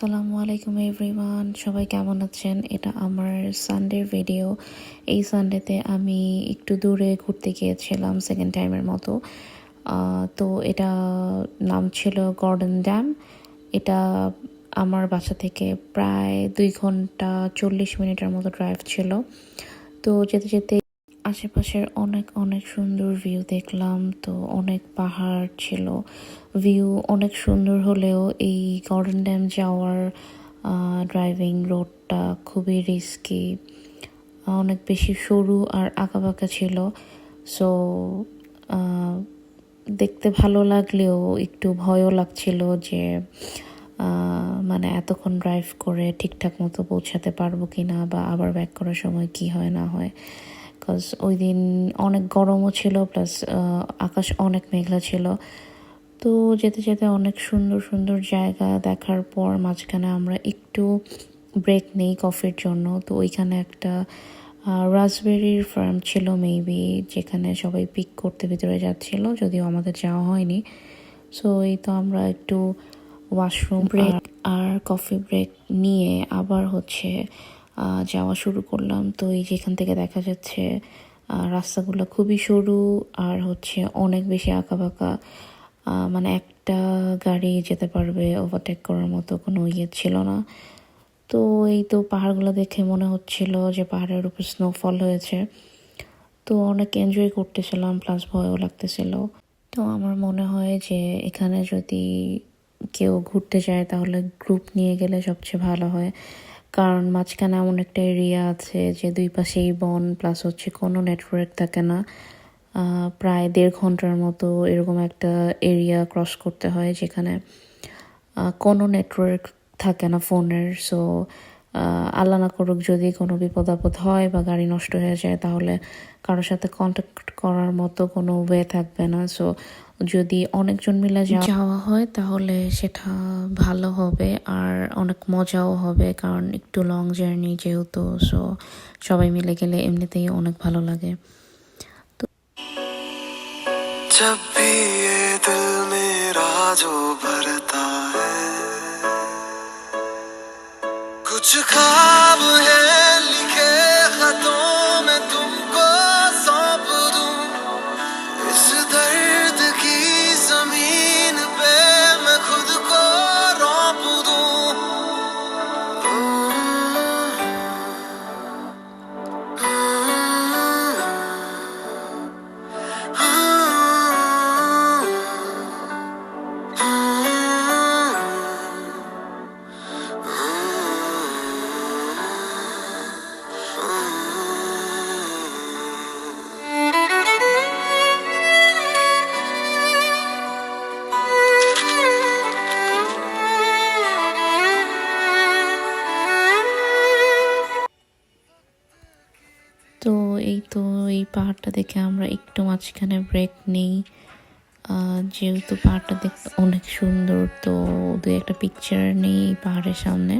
আসসালামু আলাইকুম এভরিওয়ান। সবাই কেমন আছেন? এটা আমার সানডের ভিডিও এই সানডেতে আমি একটু দূরে ঘুরতে গিয়েছিলাম সেকেন্ড টাইমের মতো। তো এটা নাম ছিল গর্ডেন ড্যাম এটা আমার বাসা থেকে প্রায় দুই ঘণ্টা চল্লিশ মিনিটের মতো ড্রাইভ ছিল। তো যেতে যেতে আশেপাশের অনেক অনেক সুন্দর ভিউ দেখলাম। তো অনেক পাহাড় ছিল। ভিউ অনেক সুন্দর হলেও এই গর্ডেন ড্যাম যাওয়ার ড্রাইভিং রোডটা খুবই রিস্কি অনেক বেশি সরু আর আঁকাবাঁকা ছিল। সো দেখতে ভালো লাগলেও একটু ভয়ও লাগছিল যে মানে এতক্ষণ ড্রাইভ করে ঠিকঠাক মতো পৌঁছাতে পারব কি না বা আবার ব্যাক করার সময় কি হয় না হয়। বিকজ ওই দিন অনেক গরমও ছিল প্লাস আকাশ অনেক মেঘলা ছিল। তো যেতে যেতে অনেক সুন্দর সুন্দর জায়গা দেখার পর মাঝখানে আমরা একটু ব্রেক নেই কফির জন্য। তো ওইখানে একটা রাসবেরির ফার্ম ছিল মেবি যেখানে সবাই পিক করতে ভিতরে যাচ্ছিল যদিও আমাদের যাওয়া হয়নি। সো এই তো আমরা একটু ওয়াশরুম ব্রেক আর কফি ব্রেক নিয়ে আবার হচ্ছে আহ, যাওয়া শুরু করলাম। তো এই যেখান থেকে দেখা যাচ্ছে রাস্তাগুলো খুবই সরু আর হচ্ছে অনেক বেশি আঁকাবাঁকা। আহ, মানে একটা গাড়ি যেতে পারবে ওভারটেক করার মতো কোনো ইয়ে ছিল না। তো এই তো পাহাড়গুলো দেখে মনে হচ্ছিল যে পাহাড়ের উপর স্নোফল হয়েছে। তো অনেক এনজয় করতেছিলাম প্লাস ভয়ও লাগতেছিল। তো আমার মনে হয় যে এখানে যদি কেউ ঘুরতে যায়, তাহলে গ্রুপ নিয়ে গেলে সবচেয়ে ভালো হয়। কারণ মাঝখানে এমন একটা এরিয়া আছে যে দুই পাশেই বন প্লাস হচ্ছে কোনো নেটওয়ার্ক থাকে না। প্রায় দেড় ঘণ্টার মতো এরকম একটা এরিয়া ক্রস করতে হয় যেখানে কোনো নেটওয়ার্ক থাকে না ফোনের। সো আল্লাহ না করুক যদি কোনো বিপদ আপদ হয় বা গাড়ি নষ্ট হয়ে যায়, তাহলে কারোর সাথে কন্ট্যাক্ট করার মতো কোনো ওয়ে থাকবে না। সো যদি অনেকজন মিলে যাওয়া হয়, তাহলে সেটা ভালো হবে আর অনেক মজাও হবে কারণ একটু লং জার্নি যেহেতু। সো সবাই মিলে গেলে এমনিতেই অনেক ভালো লাগে। जब भी ये दिल मेरा जो भरता है कुछ खाब है পাহাড়টা দেখে আমরা একটু মাঝখানে ব্রেক নেই। যেহেতু পাহাড়টা দেখতে অনেক সুন্দর, তো দু একটা পিকচার নেই পাহাড়ের সামনে।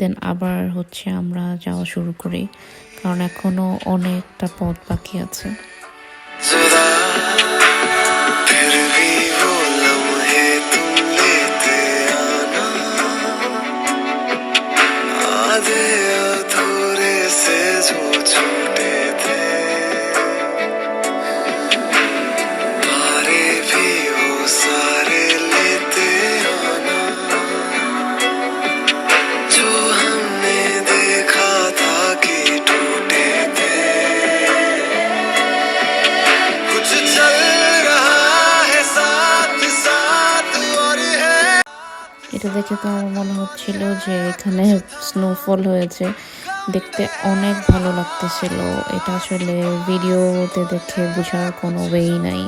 দেন আবার হচ্ছে আমরা যাওয়া শুরু করি, কারণ এখনও অনেকটা পথ বাকি আছে। এটা দেখে তো আমার মনে হচ্ছিল যে এখানে স্নোফল হয়েছে। দেখতে অনেক ভালো লাগতেছিল। এটা আসলে ভিডিওতে দেখে বোঝার কোনো ওয়েই নাই।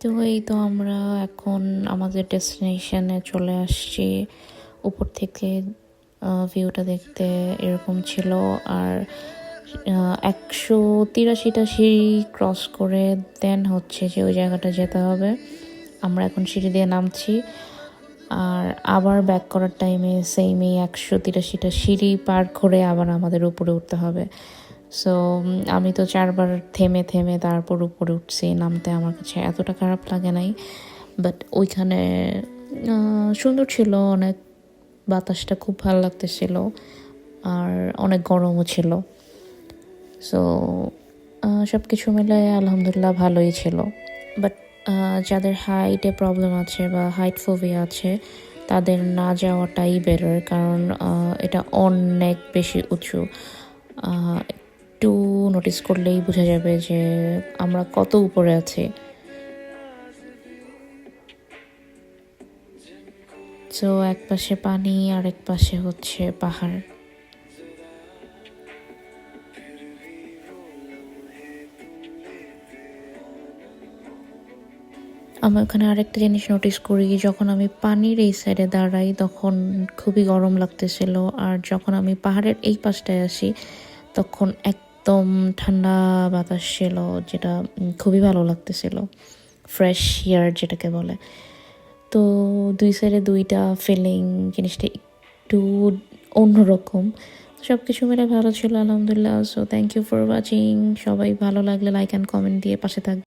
তো এই তো আমরা এখন আমাদের ডেস্টিনেশনে চলে আসছি। উপর থেকে ভিউটা দেখতে এরকম ছিল। আর একশো তিরাশিটা সিঁড়ি ক্রস করে দেন হচ্ছে যে ওই জায়গাটা যেতে হবে। আমরা এখন সিঁড়ি দিয়ে নামছি। আর আবার ব্যাক করার টাইমে এই একশো তিরাশিটা সিঁড়ি পার করে আবার আমাদের উপরে উঠতে হবে। সো আমি তো চারবার থেমে থেমে তারপর উপরে উঠছি, নামতে আমার কাছে এতটা খারাপ লাগে নাই। বাট ওইখানে সুন্দর ছিল, অনেক বাতাসটা খুব ভালো লাগতেছিল, আর অনেক গরমও ছিল। সো সব কিছু মিলে আলহামদুলিল্লাহ ভালোই ছিল। বাট যাদের হাইটে প্রবলেম আছে বা হাইট ফোবিয়া আছে, তাদের না যাওয়াটাই বেটার কারণ এটা অনেক বেশি উঁচু। একটু নোটিস করলেই বোঝা যাবে যে আমরা কত উপরে আছি। তো এক পাশে পানি আর এক পাশে হচ্ছে পাহাড়। আমি ওখানে আরেকটা জিনিস নোটিস করি, যখন আমি পানির এই সাইডে দাঁড়াই, তখন খুবই গরম লাগতেছিল। আর যখন আমি পাহাড়ের এই পাশটায় আসি, তখন একদম ঠান্ডা বাতাস ছিল, যেটা খুবই ভালো লাগতেছিল। ফ্রেশ এয়ার যেটাকে বলে। তো দুই সাইডে দুইটা ফিলিং জিনিসটা একটু অন্যরকম। সব কিছু মিলে ভালো ছিল, আলহামদুলিল্লাহ। So thank you for watching সবাই ভালো লাগলে লাইক অ্যান্ড কমেন্ট দিয়ে পাশে থাকবে